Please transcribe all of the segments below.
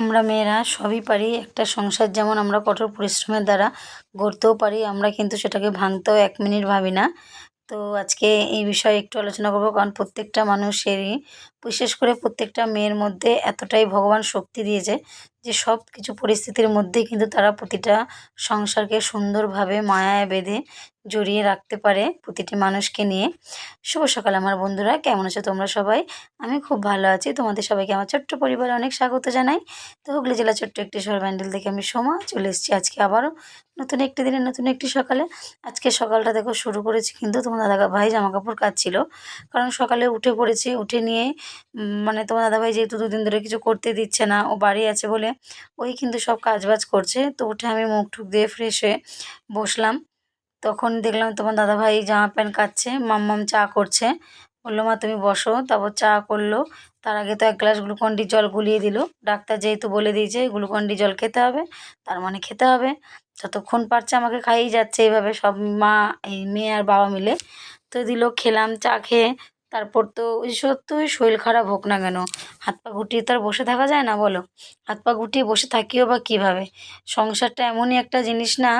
আমরা মেয়েরা সবই পারি, একটা সংসার যেমন আমরা কঠোর পরিশ্রমের দ্বারা গড়তেও পারি, আমরা কিন্তু সেটাকে ভাঙতেও এক মিনিট ভাবি না। তো আজকে এই বিষয়ে একটু আলোচনা করব, কারণ প্রত্যেকটা মানুষেরই বিশেষ করে প্রত্যেকটা মেয়ের মধ্যে এতটাই ভগবান শক্তি দিয়েছে যে সব কিছু পরিস্থিতির মধ্যেই কিন্তু তারা প্রতিটা সংসারকে সুন্দরভাবে মায়ায় বেঁধে জড়িয়ে রাখতে পারে প্রতিটি মানুষকে নিয়ে। শুভ সকাল আমার বন্ধুরা, কেমন আছো তোমরা সবাই? আমি খুব ভালো আছি। তোমাদের সবাইকে আমার ছোট্ট পরিবারে অনেক স্বাগত জানাই। তো হুগলি জেলা ছোট্ট একটি শহর, ব্যান্ডেল থেকে আমি সোমা চলে এসেছি আজকে আবারও নতুন একটি দিনে নতুন একটি সকালে। আজকে সকালটা দেখো শুরু করেছি কিন্তু তোমার দাদা ভাই জামা কাপড় কাচ্ছিল। কারণ সকালে উঠে পড়েছি, উঠে নিয়ে মানে তোমার দাদাভাই যেহেতু দুদিন ধরে কিছু করতে দিচ্ছে না, ও বাড়ি আছে বলে ওই কিন্তু সব কাজবাজ করছে। তো উঠে আমি মুখ ঠুক দিয়ে ফ্রেশ হয়ে বসলাম। তখন দেখলাম তোমার দাদাভাই জামা প্যান্ট কাচ্ছে, মাম্মাম চা করছে। বলল, মা, তুমি বসো। তারপর চা করল। তার আগে তো এক গ্লাস গ্লুকন-ডি জল গুলিয়ে দিল। ডাক্তার যেহেতু বলে দিয়েছে, গ্লুকন-ডি জল খেতে হবে, তার মানে খেতে হবে। যতক্ষণ পারছে আমাকে খাইয়েই যাচ্ছে এইভাবে সব মা, এই মেয়ে আর বাবা মিলে। তো দিল, খেলাম, চা খেয়ে তারপর তো সত্যই শরীর খারাপ হোক না কেন? হাত পা গুটিয়ে তো আর বসে থাকা যায় না বলো? হাত পা গুটিয়ে বসে থাকিও বা কীভাবে? সংসারটা এমনই একটা জিনিস না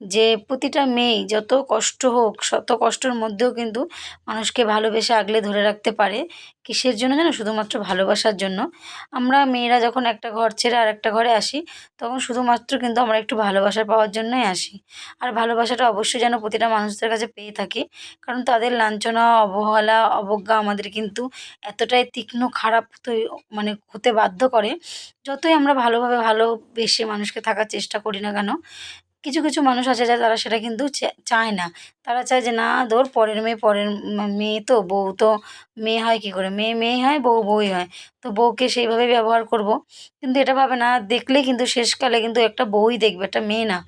যে প্রতিটা মেয়েই যত কষ্ট হোক, শত কষ্টের মধ্যেও কিন্তু মানুষকে ভালোবেসে আগলে ধরে রাখতে পারে। কিসের জন্য জানো? শুধুমাত্র ভালোবাসার জন্য। আমরা মেয়েরা যখন একটা ঘর ছেড়ে আর একটা ঘরে আসি, তখন শুধুমাত্র কিন্তু আমরা একটু ভালোবাসা পাওয়ার জন্যই আসি। আর ভালোবাসাটা অবশ্যই যেন প্রতিটা মানুষদের কাছে পেয়ে থাকি, কারণ তাদের লাঞ্ছনা, অবহেলা, অবজ্ঞা আমাদের কিন্তু এতটাই তীক্ষ্ণ, খারাপ মানে হতে বাধ্য করে। যতই আমরা ভালোভাবে ভালোবেসে মানুষকে থাকার চেষ্টা করি না কেন কিছু কিছু মানুষ আছে যে তারা সেটা কিন্তু চায় না। তারা চায় যে, না, ধর পরের মেয়ে পরের মেয়ে তো বউ, তো মেয়ে হয় কী করে? মেয়ে মেয়ে হয়, বউ, বউই হয়। তো বউকে সেইভাবে ব্যবহার করব। কিন্তু এটা ভাবে না দেখলেই কিন্তু শেষকালে কিন্তু একটা বউই দেখবে, একটা মেয়ে না।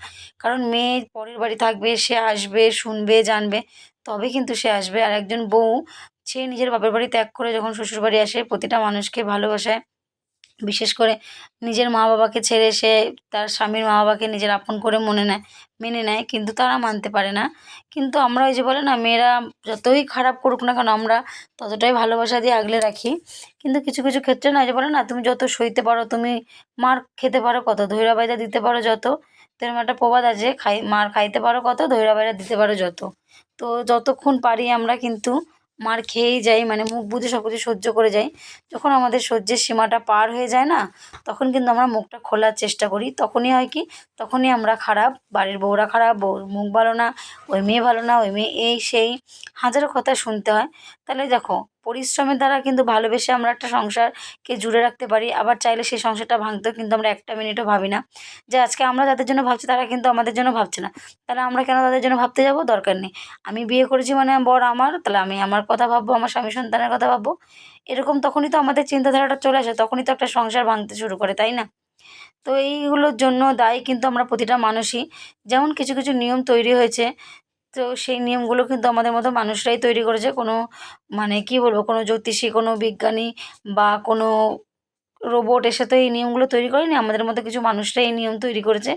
কারণ মেয়ে পরের বাড়ি থাকবে, সে আসবে, শুনবে, জানবে, তবে কিন্তু সে আসবে। আর একজন বউ, সে নিজের বাপের বাড়ি ত্যাগ করে যখন শ্বশুর বাড়ি আসে, প্রতিটা মানুষকে ভালোবাসায় বিশেষ করে নিজের মা বাবাকে ছেড়ে সে তার স্বামীর মা বাবাকে নিজের আপন করে মনে নেয়, মেনে নেয়, কিন্তু তারা মানতে পারে না। কিন্তু আমরা ওই যে বলে না, মেয়েরা যতই খারাপ করুক না কেন, আমরা ততটাই ভালোবাসা দিয়ে আগলে রাখি। কিন্তু কিছু কিছু ক্ষেত্রে না যে বলে না, তুমি যত সইতে পারো, তুমি মার খেতে পারো কত, ধৈর্য বাইদা দিতে পারো যত। তো এরকম একটা প্রবাদ আছে, খাই, মার খাইতে পারো কত, ধৈর্য বাইদা দিতে পারো যত। তো যতক্ষণ পারি আমরা কিন্তু মার খেয়েই যাই মানে মুখ বুঝে সব কিছু সহ্য করে যাই। যখন আমাদের সহ্যের সীমাটা পার হয়ে যায় না, তখন কিন্তু আমরা মুখটা খোলার চেষ্টা করি। তখনই হয় কি, তখনই আমরা খারাপ, বাড়ির বউরা খারাপ বউর মুখ ভালো না, ওই মেয়ে ভালো না, ওই মেয়ে এই সেই, হাজারো কথা শুনতে হয়। তাহলে দেখো পরিশ্রমের দ্বারা কিন্তু ভালোবেসে আমরা একটা সংসারকে জুড়ে রাখতে পারি। আবার চাইলে সেই সংসারটা ভাঙতেও কিন্তু আমরা একটা মিনিটও ভাবি না যে আজকে আমরা যাদের জন্য ভাবছি তারা কিন্তু আমাদের জন্য ভাবছে না। তাহলে আমরা কেন তাদের জন্য ভাবতে যাব? দরকার নেই। আমি বিয়ে করেছি মানে বর আমার, তাহলে আমি আমার কথা ভাববো, আমার স্বামী সন্তানের কথা ভাববো। এরকম তখনই তো আমাদের চিন্তাধারাটা চলে আসে, তখনই তো একটা সংসার ভাঙতে শুরু করে, তাই না? তো এইগুলোর জন্য দায়ী কিন্তু আমরা প্রতিটা মানুষই। যেমন কিছু কিছু নিয়ম তৈরি হয়েছে তো সেই নিয়মগুলো কিন্তু আমাদের মতো মানুষরাই তৈরি করেছে। কোনো মানে কি বলব, কোনো জ্যোতিষী, কোনো বিজ্ঞানী বা কোনো রোবট এসে তো এই নিয়মগুলো তৈরি করেনি। আমাদের মতো কিছু মানুষরা এই নিয়ম তৈরি করেছে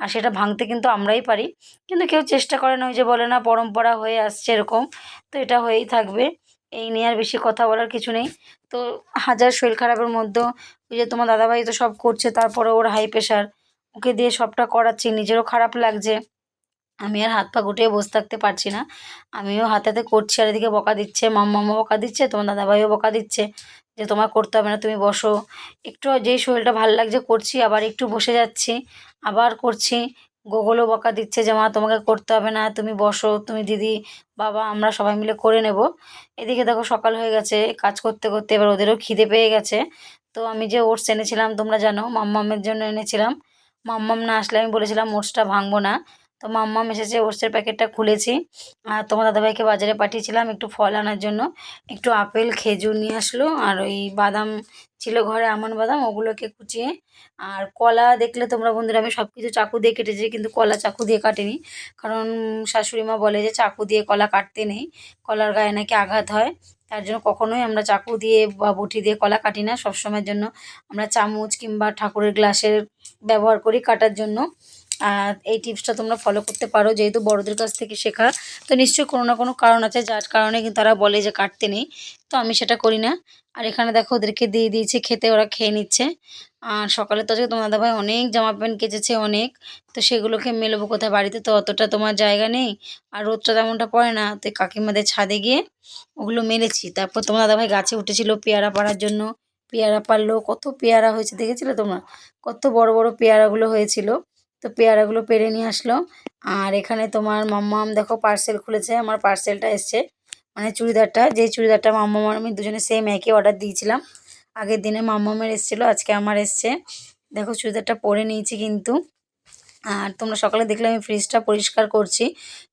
আর সেটা ভাঙতে কিন্তু আমরাই পারি। কিন্তু কেউ চেষ্টা করে না, ওই যে বলে না, পরম্পরা হয়ে আসছে এরকম। তো এটা হয়েই থাকবে। এই নিয়ে আর বেশি কথা বলার কিছু নেই। তো হাজার শরীর খারাপের মধ্যেও ওই যে তোমার দাদাভাই তো সব করছে, তারপরে ওর হাই প্রেশার ওকে দিয়ে সবটা করাচ্ছি, নিজেরও খারাপ লাগছে। আমি আর হাত পা গুটিয়ে বসে থাকতে পারছি না। আমিও হাতে হাতে করছি আর এদিকে বকা দিচ্ছে, মাম্মামও বকা দিচ্ছে, তোমার দাদাভাইও বকা দিচ্ছে যে তোমার করতে হবে না, তুমি বসো। একটু যেই শরীরটা ভালো লাগছে করছি, আবার একটু বসে যাচ্ছি, আবার করছি। গোগলও বকা দিচ্ছে যে, মা, তোমাকে করতে হবে না, তুমি বসো, তুমি দিদি, বাবা, আমরা সবাই মিলে করে নেব। এদিকে দেখো সকাল হয়ে গেছে, কাজ করতে করতে এবার ওদেরও খিদে পেয়ে গেছে। তো আমি যে ওটস এনেছিলাম, তোমরা জানো, মাম্মামের জন্য এনেছিলাম। মাম্মাম না আসলে আমি বলেছিলাম, ওটসটা ভাঙবো না। তো মাম্মাম এসেছে ওটসের প্যাকেটটা খুলেছি। আর তোমার দাদাভাইকে বাজারে পাঠিয়েছিলাম একটু ফল আনার জন্য। একটু আপেল, খেজুর নিয়ে আসলো, আর ওই বাদাম ছিল ঘরে আমন বাদাম, ওগুলোকে কুচিয়ে। আর কলা দেখলে তোমরা বন্ধুরা, আমি সব কিছু চাকু দিয়ে কেটেছি, কিন্তু কলা চাকু দিয়ে কাটেনি। কারণ শাশুড়ি মা বলে যে চাকু দিয়ে কলা কাটতে নেই, কলার গায়ে নাকি আঘাত হয়। তার জন্য কখনোই আমরা চাকু দিয়ে বা বটি দিয়ে কলা কাটি না। সবসময়ের জন্য আমরা চামচ কিংবা ঠাকুরের গ্লাসের ব্যবহার করি কাটার জন্য। এই টিপসটা তোমরা ফলো করতে পারো, যেহেতু বড়দের কাছ থেকে শেখা। তো নিশ্চয়ই কোনো না কোনো কারণ আছে, যার কারণে কিন্তু তারা বলে যে কাটতে নেই। তো আমি সেটা করি না। আর এখানে দেখো, ওদেরকে দিয়ে দিয়েছে খেতে, ওরা খেয়ে নিচ্ছে। আর সকালে তো আজকে তোমার দাদাভাই অনেক জামা প্যান্ট কেচেছে অনেক। তো সেগুলোকে মেলবো কোথায় বাড়িতে? তো অতটা তোমার জায়গা নেই। আর রোদটা তেমনটা পড়ে না। তো কাকিমাদের ছাদে গিয়ে ওগুলো মেলেছি। তারপর তোমার দাদাভাই গাছে উঠেছিল পেয়ারা পাড়ার জন্য। পেয়ারা পারল কত পেয়ারা হয়েছে, দেখেছিলে তোমরা? কত বড় বড় পেয়ারাগুলো হয়েছিল। তো পেয়ারাগুলো পেরে নিয়ে আসলো। আর এখানে তোমার মাম্মাম দেখো পার্সেল খুলেছে, আমার পার্সেলটা এসছে। মানে চুড়িদারটা যে চুড়িদারটা মাম্মাম আর আমি দুজনে সেম একই অর্ডার দিয়েছিলাম। আগের দিনে মাম্মামের এসেছিল, আজকে আমার এসছে। দেখো চুড়িদারটা পরে নিয়েছি কিন্তু। আর তোমরা সকালে দেখলে আমি ফ্রিজটা পরিষ্কার করছি।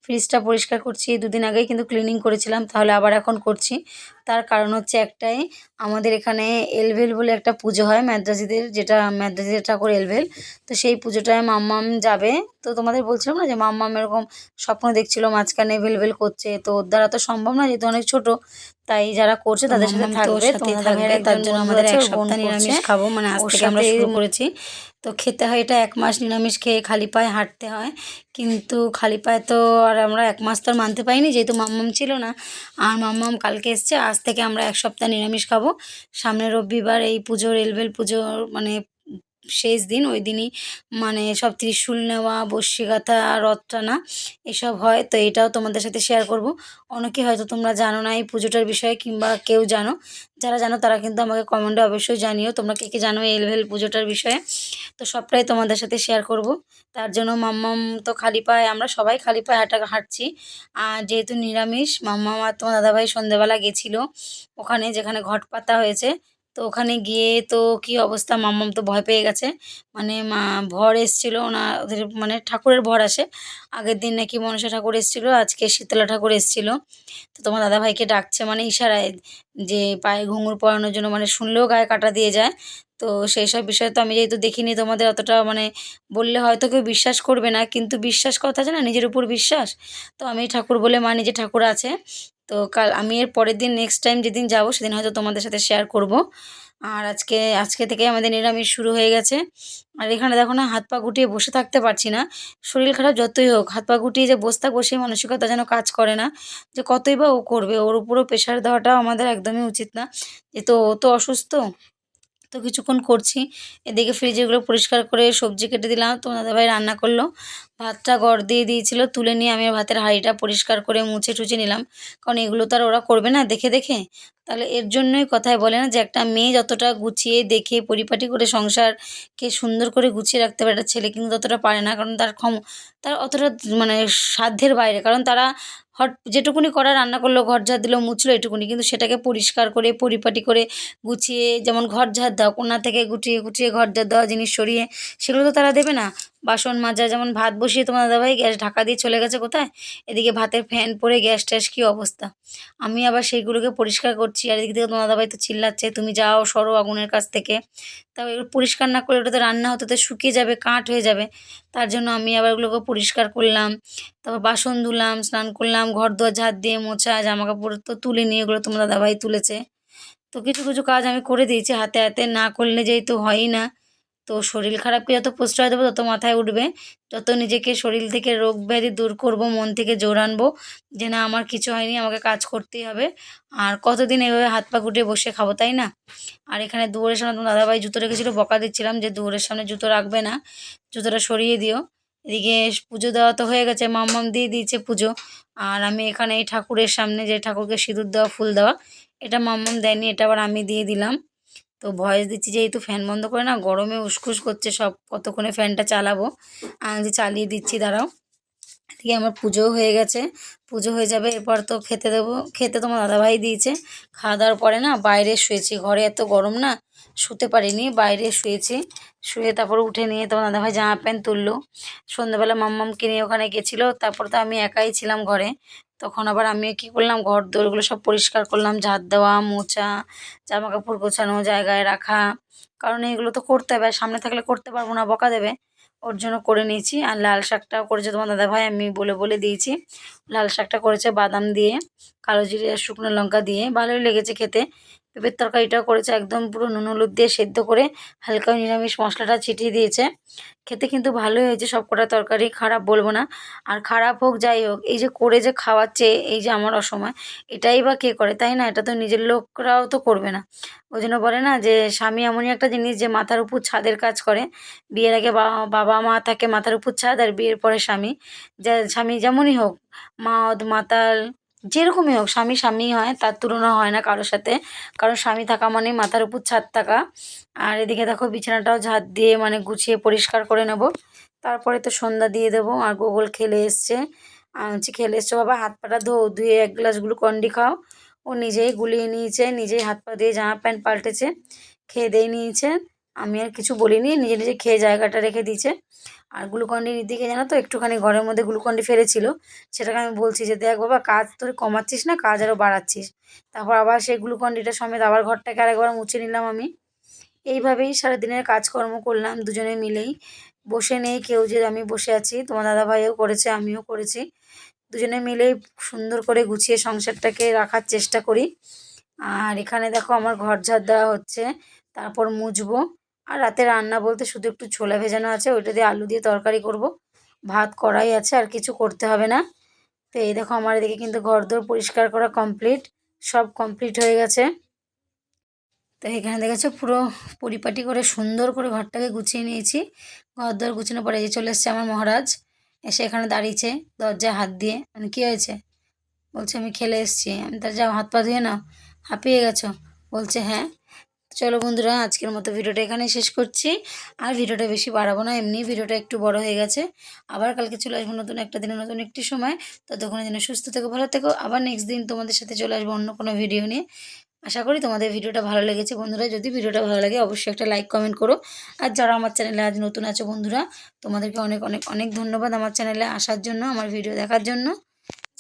ফ্রিজটা পরিষ্কার করছি, দুদিন আগেই কিন্তু ক্লিনিং করেছিলাম, তাহলে আবার এখন করছি। তার কারণ হচ্ছে একটাই আমাদের এখানে এলভেল বলে একটা পুজো হয় ম্যাদ্রাজিদের যেটা ম্যাদ্রাজিদের ঠাকুর এলভেল। তো সেই পুজোটায় মাম্মাম যাবে। তো তোমাদের বলছিলাম না যে মাম্মাম এরকম স্বপ্ন দেখছিল মাঝখানে ভেলভেল করছে। তো ওর দ্বারা তো সম্ভব না যেহেতু অনেক ছোট। তাই যারা করছে তাদের সাথে থাকবে। তার জন্য আমাদের এক সপ্তাহ নিরামিষ খাব মানে আজ থেকে আমরা শুরু করেছি। তো খেতে হয় এটা এক মাস নিরামিষ খেয়ে খালি পায়ে হাঁটতে হয়। কিন্তু খালি পায়ে তো আর আমরা এক মাস তো আর মানতে পারিনি, যেহেতু মাম্মাম ছিল না। আর মাম্মাম কালকে এসছে, আজ থেকে আমরা এক সপ্তাহ নিরামিষ খাব। সামনে রবিবার এই পুজো রেলবেল পুজোর মানে শেষ দিন, ওই দিনই মানে সব ত্রিশূল নেওয়া বর্ষি গাঁথা রথ টানা এসব হয়। তো এটাও তোমাদের সাথে শেয়ার করব। অনেকে হয়তো তোমরা জানো না এই পুজোটার বিষয়ে কিংবা কেউ জানো। যারা জানো তারা কিন্তু আমাকে কমেন্টে অবশ্যই জানিও। তোমরা কে কে জানো এলভেল পুজোটার বিষয়ে? তো সবটাই তোমাদের সাথে শেয়ার করব। তার জন্য মাম্মাম তো খালি পায়ে, আমরা সবাই খালি পায়ে হাঁটা, হাঁটছি। আর যেহেতু নিরামিষ, মাম্মাম আর তোমার দাদাভাই সন্ধেবেলা গেছিল ওখানে যেখানে ঘট পাতা হয়েছে তো ওখানে গিয়ে তো কি অবস্থা? মাম্মাম তো ভয় পেয়ে গেছে। মানে মা, ভর এসেছিল ওনা ওদের মানে ঠাকুরের ভর আসে। আগের দিন নাকি মনসা ঠাকুর এসেছিল, আজকে শীতলা ঠাকুর এসেছিল। তো তোমার দাদাভাইকে ডাকছে মানে ইশারায় যে পায়ে ঘুঙুর পরানোর জন্য মানে শুনলেও গায়ে কাটা দিয়ে যায়। তো সেই সব বিষয়ে তো আমি যেহেতু দেখিনি, তোমাদের অতটা মানে বললে হয়তো কেউ বিশ্বাস করবে না। কিন্তু বিশ্বাস কথা আছে না নিজের উপর বিশ্বাস। তো আমি ঠাকুর বলে মানি যে ঠাকুর আছে। তো কাল আমি এর পরের দিন নেক্সট টাইম যেদিন যাব সেদিন হয়তো তোমাদের সাথে শেয়ার করব। আর আজকে আজকে থেকে আমাদের নিরামিষ শুরু হয়ে গেছে। আর এখানে দেখো না, হাত পা গুটিয়ে বসে থাকতে পারছি না। শরীর খারাপ যতই হোক, হাত পা গুটিয়ে যে বসে থাকব মানসিকতা যেন কাজ করে না। যে কতই বা ও করবে, ওর উপরও প্রেশার দেওয়াটা আমাদের একদমই উচিত না। যেহেতু ও তো অসুস্থ। তো কিছুক্ষণ করছি। এদিকে ফ্রিজেগুলো পরিষ্কার করে সবজি কেটে দিলাম। তো দাদাভাই রান্না করল। ভাতটা গড় দিয়ে দিয়েছিল। তুলে নিয়ে আমি ভাতের হাঁড়িটা পরিষ্কার করে মুছে টুছে নিলাম। কারণ এগুলো তো আর ওরা করবে না দেখে দেখে। তাহলে এর জন্যই কথায় বলে না যে একটা মেয়ে যতটা গুছিয়ে দেখে, পরিপাটি করে সংসারকে সুন্দর করে গুছিয়ে রাখতে পারে, একটা ছেলে কিন্তু ততটা পারে না। কারণ তার ক্ষম তার অতটা মানে সাধ্যের বাইরে। কারণ তারা হট, যেটুকুনি করা রান্না করল, ঘর ঝাড় দিল, মুছলো এটুকুনি। কিন্তু সেটাকে পরিষ্কার করে, পরিপাটি করে গুছিয়ে, যেমন ঘর ঝাড় দাও কোনা থেকে গুটিয়ে গুটিয়ে ঘর ঝাড় দেওয়া জিনিস সরিয়ে, সেগুলো তো তারা দেবে না। বাসন মাজা, যেমন ভাত বসিয়ে তোমার দাদাভাই গ্যাস ঢাকা দিয়ে চলে গেছে কোথায়? এদিকে ভাতের ফ্যান পরে গ্যাস ট্যাস কী অবস্থা? আমি আবার সেইগুলোকে পরিষ্কার করছি, আর এদিক থেকে তোমার দাদাভাই তো চিল্লাচ্ছে, তুমি যাও, সরো আগুনের কাছ থেকে। তাও এগুলো পরিষ্কার না করলে ওটা তো রান্না হতে তো শুকিয়ে যাবে, কাঠ হয়ে যাবে। তার জন্য আমি আবার ওগুলোকে পরিষ্কার করলাম, তারপর বাসন ধুলাম, স্নান করলাম, ঘর দোয়ার ঝাঁট দিয়ে মোছা জামা কাপড় তো তুলে নিয়ে এগুলো তোমার দাদাভাই তুলেছে। তো কিছু কিছু কাজ আমি করে দিয়েছি, হাতে হাতে না করলে যেহেতু হয়ই না। তো শরীর খারাপকে যত প্রশ্রয় দেবো তত মাথায় উঠবে। যত নিজেকে শরীর থেকে রোগ ব্যাধি দূর করব, মন থেকে জোর আনব, যে না, আমার কিছু হয়নি, আমাকে কাজ করতেই হবে। আর কতদিন এভাবে হাত পা গুটিয়ে বসে খাব, তাই না? আর এখানে দুয়ারের সামনে তোমার দাদাভাই জুতো রেখেছিলো, বকা দিচ্ছিলাম যে দুয়ারের সামনে জুতো রাখবে না, জুতোটা সরিয়ে দিও। এদিকে পুজো দেওয়া তো হয়ে গেছে মাম মাম্মাম দিয়ে দিয়েছে পুজো। আর আমি এখানে এই ঠাকুরের সামনে যে ঠাকুরকে সিঁদুর দেওয়া, ফুল দেওয়া, এটা মাম মাম্মাম দেয়নি, এটা আবার আমি দিয়ে দিলাম। তো ভয়েস দিচ্ছি যেহেতু ফ্যান বন্ধ করে না, গরমে উসখুস করছে সব, কতক্ষণে ফ্যানটা চালাবো? আমি চালিয়ে দিচ্ছি, দাঁড়াও। এদিকে আমার পুজোও হয়ে গেছে, পুজো হয়ে যাবে, এরপর তো খেতে দেবো, খেতে তোমার দাদাভাই দিয়েছে। খাওয়া দাওয়ার পরে না বাইরে শুয়েছি, ঘরে এত গরম না, শুতে পারিনি, বাইরে শুয়েছি, শুয়ে তারপর উঠে নিয়ে তোমার দাদাভাই জামা প্যান্ট তুললো। সন্ধ্যাবেলা মাম্মামকে নিয়ে ওখানে গেছিল, তারপর তো আমি একাই ছিলাম ঘরে তখন আবার আমি কি করলাম ঘর দোরগুলো সব পরিষ্কার করলাম, ঝাঁট দেওয়া মোচা জামা কাপড় গোছানো, জায়গায় রাখা। কারণ এগুলো তো করতে হবে সামনে থাকলে করতে পারব না, বকা দেবে। ওর জন্য করে নিয়েছি। আর লাল শাকটাও করেছে তোমার দাদা ভাই, আমি বলে বলে দিয়েছি। লাল শাকটা করেছে বাদাম দিয়ে, কালো জিরে আর শুকনো লঙ্কা দিয়ে। ভালোই লেগেছে খেতে। পেঁপের তরকারিটাও করেছে, একদম পুরো নুন হলুদ দিয়ে সেদ্ধ করে হালকা নিরামিষ মশলাটা ছিটিয়ে দিয়েছে। খেতে কিন্তু ভালোই হয়েছে সব কটা তরকারি খারাপ বলব না। আর খারাপ হোক, যাই হোক, এই যে করে যে খাওয়াচ্ছে, এই যে আমার অসময়, এটাই বা কে করে, তাই না? এটা তো নিজের লোকরাও তো করবে না। ওই জন্য বলে না যে, স্বামী এমনই একটা জিনিস যে মাথার উপর ছাদের কাজ করে। বিয়ের আগে বাবা মা থাকে মাথার উপর ছাদ আর বিয়ের পরে স্বামী। যা, স্বামী যেমনই হোক, মদ, মাতাল যেরকমই হোক, স্বামী স্বামী হয়, তার তুলনা হয় না কারোর সাথে। কারণ স্বামী থাকা মানে মাথার উপর ছাদ থাকা। আর এদিকে দেখো, বিছানাটাও ঝাঁট দিয়ে মানে গুছিয়ে পরিষ্কার করে নেব। তারপরে তো সন্ধ্যা দিয়ে দেবো, আর গোগল খেলে এসছে। হচ্ছে খেলে এসছো, বাবা, হাত পাটা ধো, ধুয়ে এক গ্লাস গ্লুকন্ডি খাও। ও নিজেই গুলিয়ে নিয়েছে, নিজেই হাত পা দিয়ে জামা প্যান্ট পাল্টেছে, খেয়ে দিয়ে নিয়েছে। আমি আর কিছু বলিনি, নিজে নিজে খেয়ে জায়গাটা রেখে দিয়েছে। আর গ্লুকন্ডির দিকে জানো তো, একটুখানি ঘরের মধ্যে গ্লুকন্ডি ফেলেছিল। সেটাকে আমি বলছি যে, দেখ বাবা, কাজ তোর কমাচ্ছিস না, কাজ আরও বাড়াচ্ছিস। তারপর আবার সেই গ্লুকন্ডিটা সমেত আবার ঘরটাকে আরেকবার মুছে নিলাম আমি। এইভাবেই সারাদিনের কাজকর্ম করলাম দুজনে মিলেই। বসে নেই কেউ যে, আমি বসে আছি, তোমার দাদাভাইও করেছে, আমিও করেছি। দুজনে মিলেই সুন্দর করে গুছিয়ে সংসারটাকে রাখার চেষ্টা করি। আর এখানে দেখো, আমার ঘর ঝাড় দেওয়া হচ্ছে, তারপর মুছবো। আর রাতে রান্না বলতে শুধু একটু ছোলা ভেজানো আছে, ওইটা দিয়ে আলু দিয়ে তরকারি করব। ভাত করাই আছে, আর কিছু করতে হবে না। তো এই দেখো আমার এদিকে কিন্তু ঘরদোর পরিষ্কার করা কমপ্লিট সব কমপ্লিট হয়ে গেছে। তো এখানে দেখেছ পুরো পরিপাটি করে সুন্দর করে ঘরটাকে গুছিয়ে নিয়েছি। ঘর দর গুছানোর পরে এই চলে এসছে আমার মহারাজ, এসে এখানে দাঁড়িয়েছে দরজায় হাত দিয়ে। মানে কী হয়েছে? বলছে, আমি খেলে এসেছি। আমি তার যাও হাত পা ধুয়ে নাও, হাঁপিয়ে গেছো? বলছে হ্যাঁ। চলো বন্ধুরা, আজকের মতো ভিডিওটা এখানেই শেষ করছি। আর ভিডিওটা বেশি বাড়াবো না, এমনি ভিডিওটা একটু বড় হয়ে গেছে। আবার কালকে চলে আসব নতুন একটা দিনে, নতুন একটি সময়। ততক্ষণের জন্য সুস্থ থেকো, ভালো থেকো। আবার নেক্সট দিন তোমাদের সাথে চলে আসব অন্য কোনো ভিডিও নিয়ে। আশা করি তোমাদের ভিডিওটা ভালো লেগেছে। বন্ধুরা, যদি ভিডিওটা ভালো লাগে, অবশ্যই একটা লাইক কমেন্ট করো। আর যারা আমার চ্যানেলে আজ নতুন আছো বন্ধুরা, তোমাদেরকে অনেক অনেক অনেক ধন্যবাদ আমার চ্যানেলে আসার জন্য, আমার ভিডিও দেখার জন্য।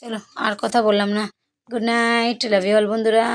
চলো, আর কথা বললাম না। Good night love you all বন্ধুরা।